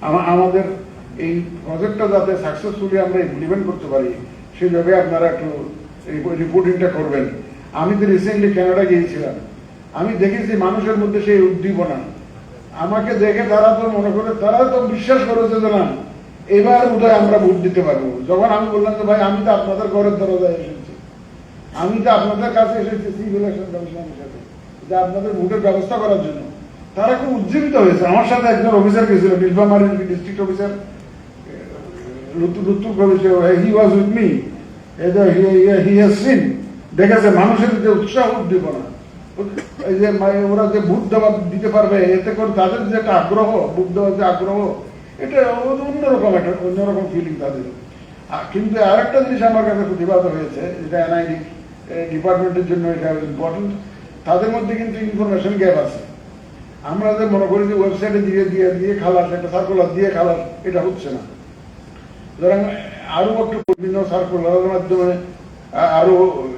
আমা- আমাদের এই প্রজেক্টটা যাতে সাকসেসফুলি আমরা ইমপ্লিমেন্ট করতে পারি সেইভাবে আপনারা একটু রিপোর্টিংটা করবেন। আমি তো রিসেন্টলি কানাডা গিয়েছিলাম। আমি দেখেছি মানুষের মধ্যে সেই উদ্দীপনা। আমাকে দেখে তারা তো মনে করে তারা তো বিশ্বাস করেছে যে না, এবার বোধহয় আমরা ভোট দিতে পারব। যখন আমি বললাম যে, ভাই, আমি তো আপনাদের ঘরের দরজায় এসেছি। আমি তো আপনাদের কাছে এসেছি সিভিল ইলেকশন কমিশনের সাথে, যে আপনাদের ভোটের ব্যবস্থা করার জন্য। তারা খুব উজ্জীবিত হয়েছে। আমার সাথে একজন অফিসার গেছিল নীলফামারীর ডিস্ট্রিক্ট অফিসার হ্যাজ সিন দেখেছে, মানুষের যে উৎসাহ, উদ্দীপনা। এই যে ওরা যে ভোট দেওয়া দিতে পারবে, এতে করে তাদের যে একটা আগ্রহ ভোট দেওয়ার যে আগ্রহ, এটা অন্যরকম একটা অন্যরকম ফিলিং তাদের। কিন্তু আরেকটা জিনিস আমার কাছে প্রতিবাদ হয়েছে, যেটা এনআইডি ডিপার্টমেন্টের জন্য এটা ইম্পর্টেন্ট তাদের মধ্যে কিন্তু ইনফরমেশন গ্যাপ আছে। আমরা যে মনে করি যে ওয়েবসাইটে দিয়ে দিয়ে দিয়ে খালাস, একটা সার্কুলার দিয়ে খালাস, এটা হচ্ছে না। সুতরাং আরও একটু বিভিন্ন সার্কুলারের মাধ্যমে, আ- আরও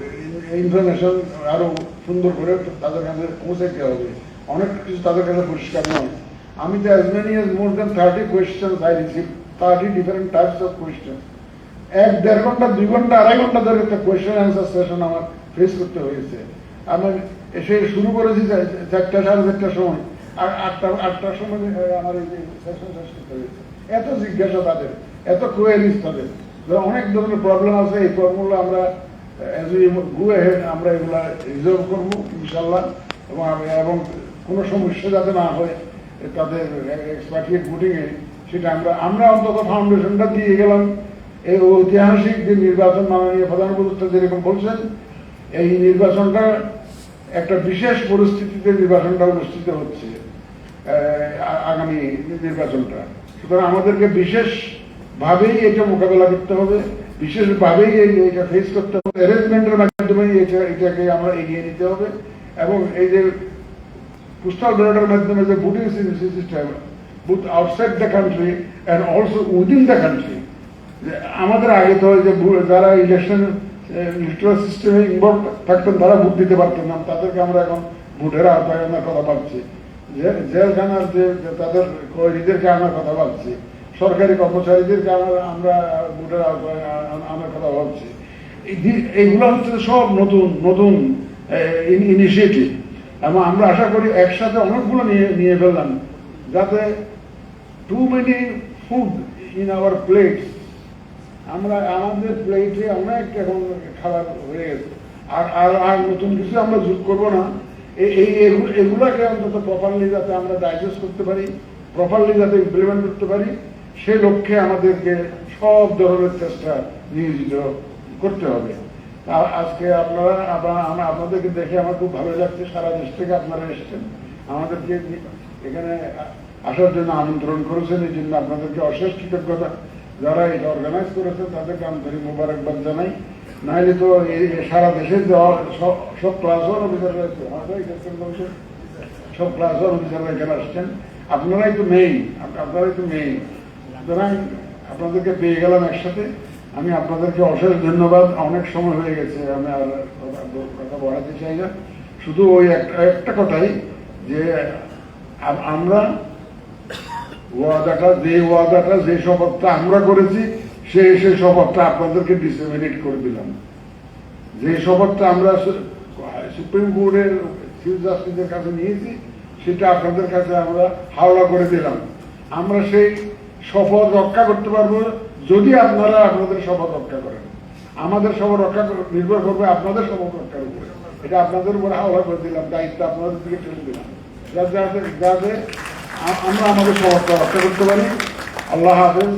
ইনফরমেশন আরও সুন্দর করে তাদের কাছে পৌঁছাইতে হবে। অনেক কিছু তাদের কাছে পরিষ্কার নয়। আমি তো as many as more than thirty question I receive thirty different types of question এক দেড় ঘণ্টা, দুই ঘণ্টা, আড়াই ঘণ্টা ধরে একটা কোয়েশ্চেন অ্যান্সার সেশন আমার ফেস করতে হয়েছে। আমি এসে শুরু করেছি চারটা, সাড়ে চারটার সময়। আর আটটা, আটটার সময় আমার এই হয়েছে। এত জিজ্ঞাসা তাদের এত কোয়ারিজ তাদের অনেক ধরনের প্রবলেম আছে, এই প্রবলেমগুলো আমরা আমরা এগুলা রিজলভ করব ইনশাল্লাহ এবং এবং কোনো সমস্যা যাতে না হয়, তাদের এক্সপার্টিয়েট ভোটিংয়ে সেটা আমরা আমরা অন্তত ফাউন্ডেশনটা দিয়ে গেলাম। এই ঐতিহাসিক যে নির্বাচন মাননীয় প্রধান উপদেষ্টা যেরকম বলছেন, এই নির্বাচনটা একটা বিশেষ পরিস্থিতিতে নির্বাচনটা অনুষ্ঠিত হচ্ছে। আগামী নির্বাচনটা। সুতরাং আমাদেরকে বিশেষ ভাবেই এটা মোকাবেলা করতে হবে, বিশেষভাবেই এটা ফেস করতে হবে অ্যারেঞ্জমেন্টের মাধ্যমে এটা এটাকে আমরা এগিয়ে নিতে হবে এবং এই যে পোস্টাল ব্যালটের মাধ্যমে যে voting system booth outside the country and also within the country আমাদের আগে তো যে যারা ইলেকশন ইলেকট্রাল সিস্টেমে ইনভলভ থাকতেন, তারা ভোট দিতে পারতেন না। তাদেরকে আমরা এখন ভোটের আওতায় আনার কথা ভাবছি জেলখানার যে তাদের কয়েদিদেরকে আনার কথা ভাবছি? সরকারি কর্মচারীদেরকে আনার আমরা ভোটের আনার কথা ভাবছি। এই এইগুলো হচ্ছে সব নতুন নতুন ইনিশিয়েটিভ। এবং আমরা আশা করি একসাথে অনেকগুলো নিয়ে নিয়ে ফেললাম, যাতে too many food in our plates আমরা, আমাদের প্লেটে অনেক এখন খাবার হয়ে গেছে। আর আর নতুন কিছু আমরা যোগ করব না। এই এগুলাকে অন্তত প্রপারলি যাতে আমরা ডাইজেস্ট করতে পারি প্রপারলি যাতে ইমপ্লিমেন্ট করতে পারি, সে লক্ষ্যে আমাদেরকে সব ধরনের চেষ্টা নিয়োজিত করতে হবে। আজকে আপনারা আপনাদেরকে দেখে আমার খুব ভালো লাগছে, সারা দেশ থেকে আপনারা এসেছেন। আমাদেরকে এখানে আসার জন্য আমন্ত্রণ করেছেন, এই জন্য আপনাদেরকে অশেষ কৃতজ্ঞতা। যারা এটা অর্গানাইজ করেছে, তাদেরকে আন্তরিক মোবারকবাদ জানাই। নাহলে তো সারা দেশে যাওয়া সব সব ক্লাস ওয়ান অফিসার সব ক্লাস ওয়ান অফিসাররা এখানে আসছেন। আপনারাই তো মেইন আপনারাই তো মেইন সুতরাং আপনাদেরকে পেয়ে গেলাম একসাথে। আমি আপনাদেরকে অশেষ ধন্যবাদ। অনেক সময় হয়ে গেছে, আমি আর কথা- বাড়াতে চাই না। শুধু ওই একটা একটা কথাই যে আমরা ওয়াদাটা, যে ওয়াদাটা, যে শপথটা আমরা করেছি সেই সেই শপথটা আপনাদেরকে ডিসেমিনেট করে দিলাম। যে শপথটা আমরা সুপ্রিম কোর্টের চিফ জাস্টিসের কাছে নিয়েছি, সেটা আপনাদের কাছে আমরা হাওলা করে দিলাম। আমরা সেই শপথ রক্ষা করতে পারব যদি আপনারা আপনাদের শপথ রক্ষা করেন। আমাদের শপথ রক্ষা নির্ভর করবে আপনাদের শপথ রক্ষার উপরে। এটা আপনাদের উপরে হাওলা করে দিলাম, দায়িত্ব আপনাদের দিকে ছেড়ে দিলাম। যাতে যাতে আমরা আমাদের শপথটা রক্ষা করতে পারি। আল্লাহ হাফেজ।